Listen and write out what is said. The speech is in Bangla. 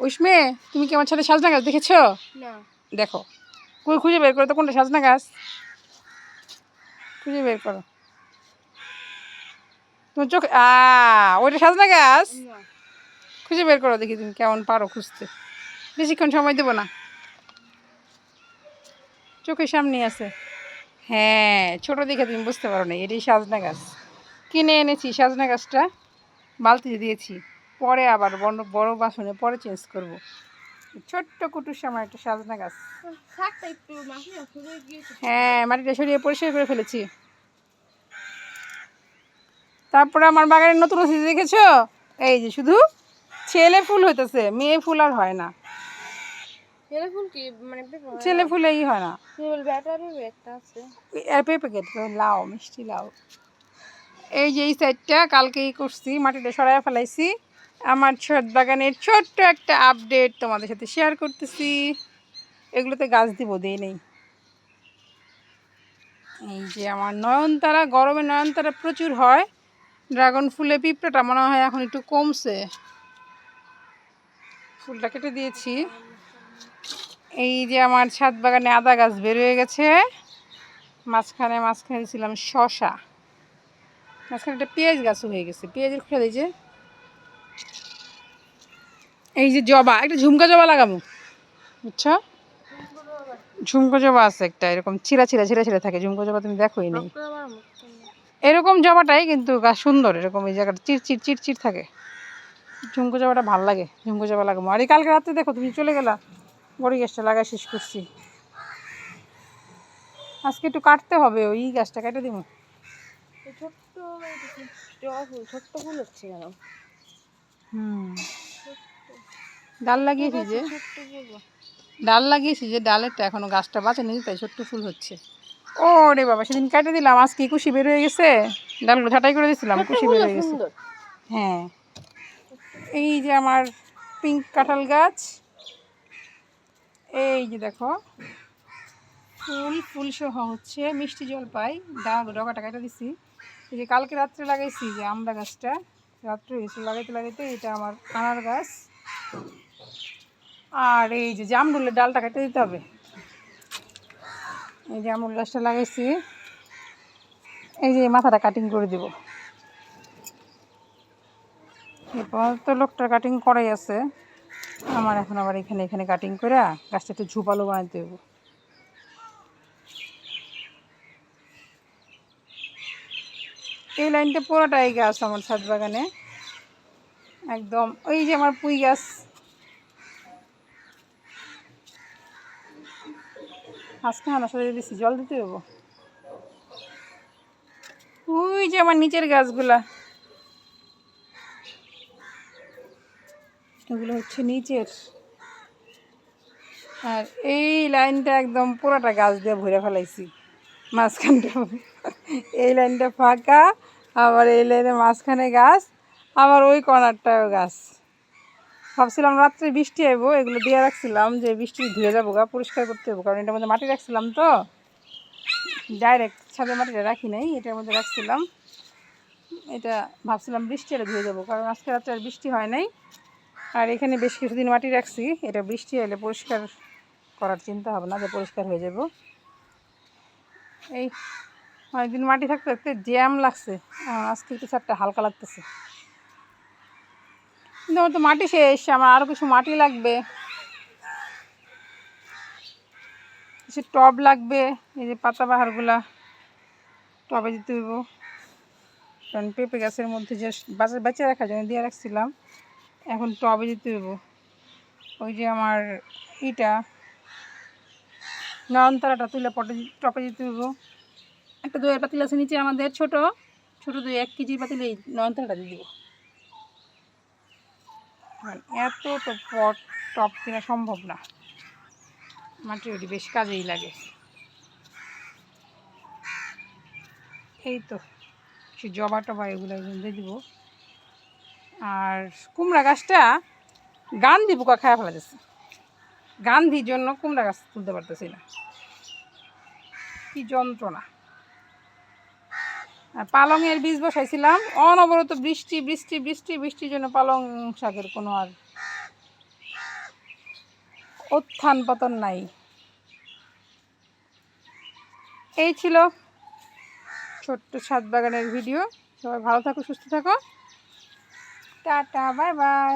উষ্মে তুমি কি আমার ছেলে সাজনা গাছ দেখেছ? না। দেখো। কই খুঁজে বের করো তো কোনটা সাজনা গাছ খুঁজে বের করো। তোমার চোখ আ ওইটা সাজনা গাছ খুঁজে বের করো দেখি তুমি কেমন পারো খুঁজতে। বেশিক্ষণ সময় দেবো না। চোখের সামনে আছে। হ্যাঁ ছোট দেখে তুমি বুঝতে পারো না এটাই সাজনা গাছ কিনে এনেছি সাজনা গাছটা বালতিতে দিয়েছি। পরে আবার বড় বড় বাসনে পরে চেঞ্জ করব। ছোট্ট কুটুর সময় একটা সাজনা গাছ। ফুলে হ্যাঁ মাটিটা সরিয়ে পরিষ্কার করে ফেলেছি। তারপরে আমার বাগানের নতুন অতিথি দেখেছ? এই যে শুধু ছেলে ফুল হইতেছে মেয়ে ফুল আর হয় না। এরকম কি? মানে ছেলে ফুলেই হয় না। কেবল ব্যাটারি একটা আছে। আর পেঁপে কেট লাউ মিষ্টি লাউ। এই যে এই সাইডটা কালকেই করছি মাটিটা সরাই ফেলাইছি। আমার ছাদ বাগানের ছোট্ট একটা আপডেট তোমাদের সাথে শেয়ার করতেছি। এগুলোতে গাছ দিব, দেই নেই। এই যে আমার নয়নতারা, গরমে নয়নতারা প্রচুর হয়। ড্রাগন ফুলে পিঁপড়াটা মনে হয় এখন একটু কমছে। ফুলটা কেটে দিয়েছি। এই যে আমার ছাদ বাগানে আদা গাছ বের হয়ে গেছে। মাঝখানে মাঝখানে দিয়েছিলাম শশা মাঝখানে একটা পেঁয়াজ গাছও হয়ে গেছে। পেঁয়াজের খুলে দিয়েছে। এই যে জবা, একটা ঝুমকা জবা লাগাবো। বুঝছ? ঝুমকো জবা আছে একটা, এরকম চিরা চিরা ছিঁড়া ছিঁড়া থাকে। ঝুমকো জবা তুমি দেখোই নেই। এরকম জবাটাই কিন্তু গাছ সুন্দর, এরকম এই জায়গাটা চির চির চির চির থাকে। ঝুমকো জবাটা ভালো লাগে, ঝুমকো জবা লাগাবো। আর এই কালকে রাত্রে দেখো, তুমি চলে গেলা, বড়ি গাছটা লাগাই শেষ করছি। আজকে একটু কাটতে হবে, ওই গাছটা কেটে দিব। ছোট্ট ছোট্ট ফুল হচ্ছে কেন? হুম। ডাল লাগিয়েছি যে। ডাল লাগিয়েছি যে ডালেরটা এখনও গাছটা বাঁচেনি তাই ছোট্ট ফুল হচ্ছে। ও রে বাবা সেদিন কেটে দিলাম আজকে কুশি বের হয়ে গেছে। ডালগুলো ছাটাই করে দিয়েছিলাম কুশি বের হয়ে গেছে। হ্যাঁ। এই যে আমার পিঙ্ক কাঁঠাল গাছ। এই যে দেখো ফুল ফুল সহ হচ্ছে মিষ্টি জল পাই। ডা- ডগাটা কেটে দিছি। এই যে কালকে রাত্রে লাগাইছি যে আমরা গাছটা। রাত্রে হয়েছে লাগাইতে লাগাইতে এটা আমার আনার গাছ। আর এই যে জামরুলের ডালটা কেটে দিতে হবে। এই জামরুল গাছটা লাগাইছি। এই যে মাথাটা কাটিং করে দিব। এরপর তো লোকটার কাটিং করাই আছে। আমার এখন আবার এখানে এখানে কাটিং করে গাছটা একটু ঝুপালো বানাইতে হবে এই লাইনটা পুরোটাই গাছ আমার ছাদ বাগানে। একদম, ওই যে আমার পুঁই গাছ। আজকে হানা সাথে দিচ্ছি জল দিতে দেবো ওই যে আমার নিচের গাছগুলা। এগুলো হচ্ছে নিচের। আর এই লাইনটা একদম পুরোটা গাছ দিয়ে ভরে ফেলাইছি। মাঝখানটা এই লাইনটা ফাঁকা, আবার এই লাইনে মাঝখানে গাছ, আবার ওই কর্নারটাও গাছ। ভাবছিলাম রাত্রে বৃষ্টি আইবো, এগুলো দিয়ে রাখছিলাম যে বৃষ্টি ধুয়ে যাব গা, পরিষ্কার করতে হবে কারণ এটার মধ্যে মাটি রাখছিলাম তো। ডাইরেক্ট ছাদের মাটিটা রাখি নাই, এটার মধ্যে রাখছিলাম। এটা ভাবছিলাম বৃষ্টি এলে ধুয়ে যাব, কারণ আজকে রাত্রে আর বৃষ্টি হয় নাই। আর এখানে বেশ কিছুদিন মাটি রাখছি, এটা বৃষ্টি এলে পরিষ্কার করার চিন্তা হবে না যে পরিষ্কার হয়ে যাব। এই অনেকদিন মাটি থাকতে থাকতে জ্যাম লাগছে। আজকে একটু ছাদটা হালকা লাগতেছে। কিন্তু আমার তো মাটি শেষ, আমার আরও কিছু মাটি লাগবে। কিছু টব লাগবে, এই যে পাতা বাহারগুলা। টবে দিতে হইব। কারণ পেঁপে গাছের মধ্যে যে বাচ্চা বাচ্চা রাখার জন্য দিয়ে রাখছিলাম, এখন টবে দিতে হইব। ওই যে আমার ইটা। নয়নতারাটা তুলে পটে টপে দিতে হইব। একটা দইয়ের পাতিল আছে নিচে আমাদের ছোট। ছোট দই এক কেজি পাতিলে এই নয়নতারাটা দিয়ে দেবো। এত তো পট টপ কেনা সম্ভব না। মাটি ওটি বেশ কাজেই লাগে। এই তো, সে জবা টবা এগুলো দিয়ে দিব। আর কুমড়া গাছটা গান্ধী পোকা খাওয়া ফেলা যাচ্ছে গান্ধীর জন্য কুমড়া গাছ তুলতে পারতেছি না। কি যন্ত্রণা। পালংয়ের বীজ বসাইছিলাম, অনবরত বৃষ্টি বৃষ্টি বৃষ্টি, বৃষ্টির জন্য পালং শাকের কোনো আর উত্থান পতন নাই। এই ছিল ছোট্ট ছাদ বাগানের ভিডিও। সবাই ভালো থাকো, সুস্থ থাকো। Tata, bye bye.